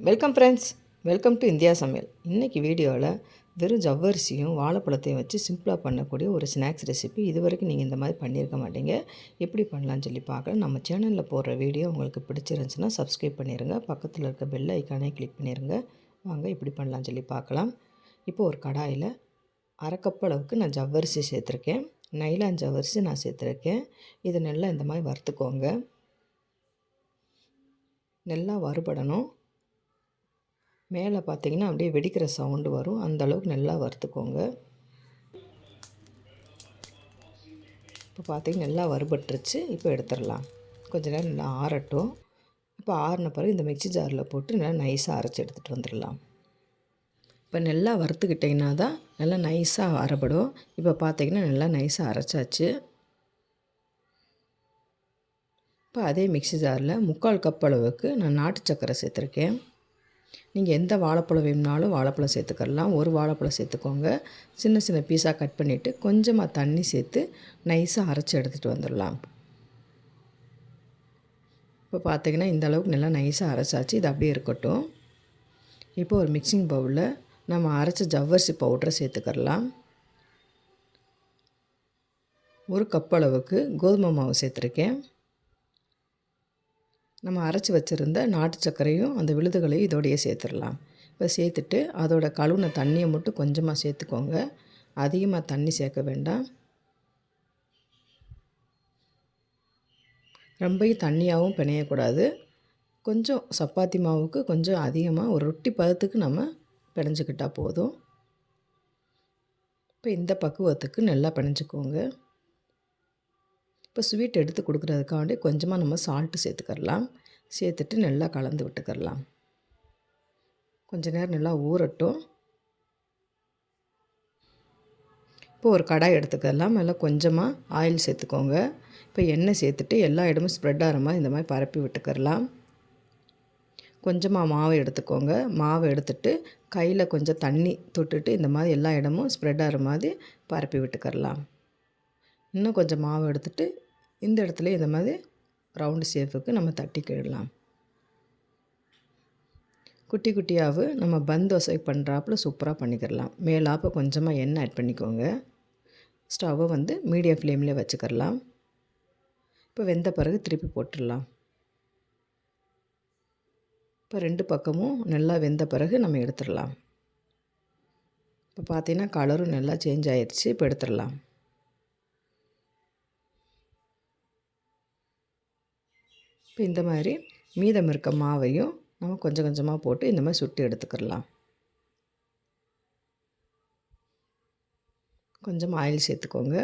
Welcome friends welcome to India சமையல் இன்றைக்கி வீடியோவில் வெறும் ஜவ்வரிசியும் வாழைப்பழத்தையும் வச்சு சிம்பிளாக பண்ணக்கூடிய ஒரு ஸ்நாக்ஸ் ரெசிபி இது வரைக்கும் நீங்கள் இந்த மாதிரி பண்ணியிருக்க மாட்டீங்க. எப்படி பண்ணலான்னு சொல்லி பார்க்கலாம் நம்ம சேனலில் போடுற வீடியோ உங்களுக்கு பிடிச்சிருந்துச்சுன்னா சப்ஸ்கிரைப் பண்ணிடுங்க பக்கத்தில் இருக்க பெல் ஐக்கானே கிளிக் பண்ணிடுங்க வாங்க இப்படி பண்ணலான்னு சொல்லி பார்க்கலாம். இப்போ ஒரு கடாயில் அரை அளவுக்கு நான் ஜவ்வரிசி சேர்த்துருக்கேன். நைலான் ஜவ்வரிசி நான் சேர்த்துருக்கேன். இதை நல்லா இந்த மாதிரி வறுத்துக்கோங்க. நல்லா வறுபடணும். மேலே பார்த்தீங்கன்னா அப்படியே வெடிக்கிற சவுண்டு வரும். அந்த அளவுக்கு நல்லா வறுத்துக்கோங்க. இப்போ பார்த்தீங்கன்னா நல்லா வறுபட்டுருச்சு. இப்போ எடுத்துடலாம். கொஞ்ச நேரம் நல்லா ஆறட்டும். இப்போ ஆறின பிறகு இந்த மிக்சி ஜாரில் போட்டு நல்லா நைஸாக அரைச்சி எடுத்துகிட்டு வந்துடலாம். இப்போ நல்லா வறுத்துக்கிட்டிங்கன்னா தான் நல்லா நைஸாக அரைப்படும். இப்போ பார்த்தீங்கன்னா நல்லா நைஸாக அரைச்சாச்சு. இப்போ அதே மிக்சி ஜாரில் முக்கால் கப் அளவுக்கு நான் நாட்டு சக்கரை சேர்த்துருக்கேன். நீங்கள் எந்த வாழைப்பழம் வேணும்னாலும் வாழைப்பழம் சேர்த்துக்கலாம் ஒரு வாழைப்பழம் சேர்த்துக்கோங்க. சின்ன சின்ன பீஸாக கட் பண்ணிவிட்டு கொஞ்சமாக தண்ணி சேர்த்து நைஸாக அரைச்சி எடுத்துகிட்டு வந்துடலாம். இப்போ பார்த்திங்கன்னா இந்த அளவுக்கு நல்லா நைஸாக அரைச்சாச்சு. இது அப்படியே இருக்கட்டும். இப்போ ஒரு மிக்சிங் பவுலில் நம்ம அரைச்ச ஜவ்வரிசி பவுட்ரை சேர்த்துக்கலாம் ஒரு கப் அளவுக்கு கோதுமை மாவு சேர்த்துருக்கேன். நம்ம அரைச்சி வச்சுருந்த நாட்டு சர்க்கரையும் அந்த விழுதுகளையும் இதோடையே சேர்த்துடலாம். இப்போ சேர்த்துட்டு அதோட கழுவுன தண்ணியை மட்டும் கொஞ்சமாக சேர்த்துக்கோங்க. அதிகமாக தண்ணி சேர்க்க வேண்டாம். ரொம்பையும் தண்ணியாகவும் பிணையக்கூடாது. கொஞ்சம் சப்பாத்தி மாவுக்கு கொஞ்சம் அதிகமாக ஒரு ரொட்டி பதத்துக்கு நம்ம பிணைஞ்சிக்கிட்டால் போதும். இப்போ இந்த பக்குவத்துக்கு நல்லா பிணைஞ்சிக்கோங்க. இப்போ ஸ்வீட் எடுத்து கொடுக்குறதுக்காண்டி கொஞ்சமாக நம்ம சால்ட்டு சேர்த்துக்கரலாம் சேர்த்துட்டு நல்லா கலந்து விட்டுக்கரலாம் கொஞ்ச நேரம் நல்லா ஊறட்டும். இப்போ ஒரு கடாய் எடுத்துக்கலாம். நல்லா கொஞ்சமாக ஆயில் சேர்த்துக்கோங்க. இப்போ எண்ணெய் சேர்த்துட்டு எல்லா இடமும் ஸ்ப்ரெட் ஆகிற மாதிரி இந்த மாதிரி பரப்பி விட்டுக்கரலாம் கொஞ்சமாக மாவை எடுத்துக்கோங்க. மாவை எடுத்துட்டு கையில் கொஞ்சம் தண்ணி தொட்டுட்டு இந்த மாதிரி எல்லா இடமும் ஸ்ப்ரெட் ஆகிற மாதிரி பரப்பி விட்டுக்கரலாம் இன்னும் கொஞ்சம் மாவு எடுத்துட்டு இந்த இடத்துல இந்த மாதிரி ரவுண்டு ஷேப்புக்கு நம்ம தட்டிக்கிடலாம். குட்டி குட்டியாகவும் நம்ம பந்த் தோசை பண்ணுறாப்புல சூப்பராக பண்ணிக்கிடலாம். மேலாப்போ கொஞ்சமாக எண்ணெய் ஆட் பண்ணிக்கோங்க. ஸ்டவ்வை வந்து மீடியம் ஃப்ளேமில் வச்சுக்கிடலாம். இப்போ வெந்த பிறகு திருப்பி போட்டுடலாம். இப்போ ரெண்டு பக்கமும் நல்லா வெந்த பிறகு நம்ம எடுத்துடலாம். இப்போ பார்த்தீங்கன்னா கலரும் நல்லா சேஞ்ச் ஆயிடுச்சு இப்போ எடுத்துடலாம். இப்போ இந்த மாதிரி மீதம் இருக்க மாவையும் நம்ம கொஞ்சம் கொஞ்சமாக போட்டு இந்த மாதிரி சுட்டு எடுத்துக்கிடலாம் கொஞ்சம் ஆயில் சேர்த்துக்கோங்க.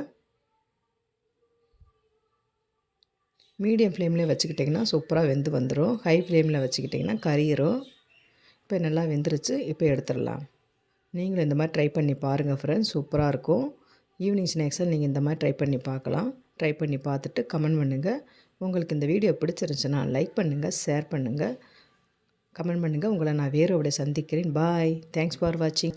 மீடியம் ஃப்ளேமில் வச்சுக்கிட்டிங்கன்னா சூப்பராக வெந்து வந்துடும் ஹை ஃப்ளேமில் வச்சுக்கிட்டிங்கன்னா கரியிரும். இப்போ நல்லா வெந்துருச்சு இப்போ எடுத்துடலாம். நீங்களும் இந்த மாதிரி ட்ரை பண்ணி பாருங்கள் ஃப்ரெண்ட்ஸ் சூப்பராக இருக்கும். ஈவினிங் ஸ்நாக்ஸில் நீங்கள் இந்த மாதிரி ட்ரை பண்ணி பார்க்கலாம். ட்ரை பண்ணி பார்த்துட்டு கமெண்ட் பண்ணுங்கள் உங்களுக்கு இந்த வீடியோ பிடிச்சிருந்துச்சுன்னா லைக் பண்ணுங்கள் ஷேர் பண்ணுங்கள் கமெண்ட் பண்ணுங்கள் உங்களை நான் வேறோட சந்திக்கிறேன். பாய் தேங்க்ஸ் ஃபார் வாட்சிங்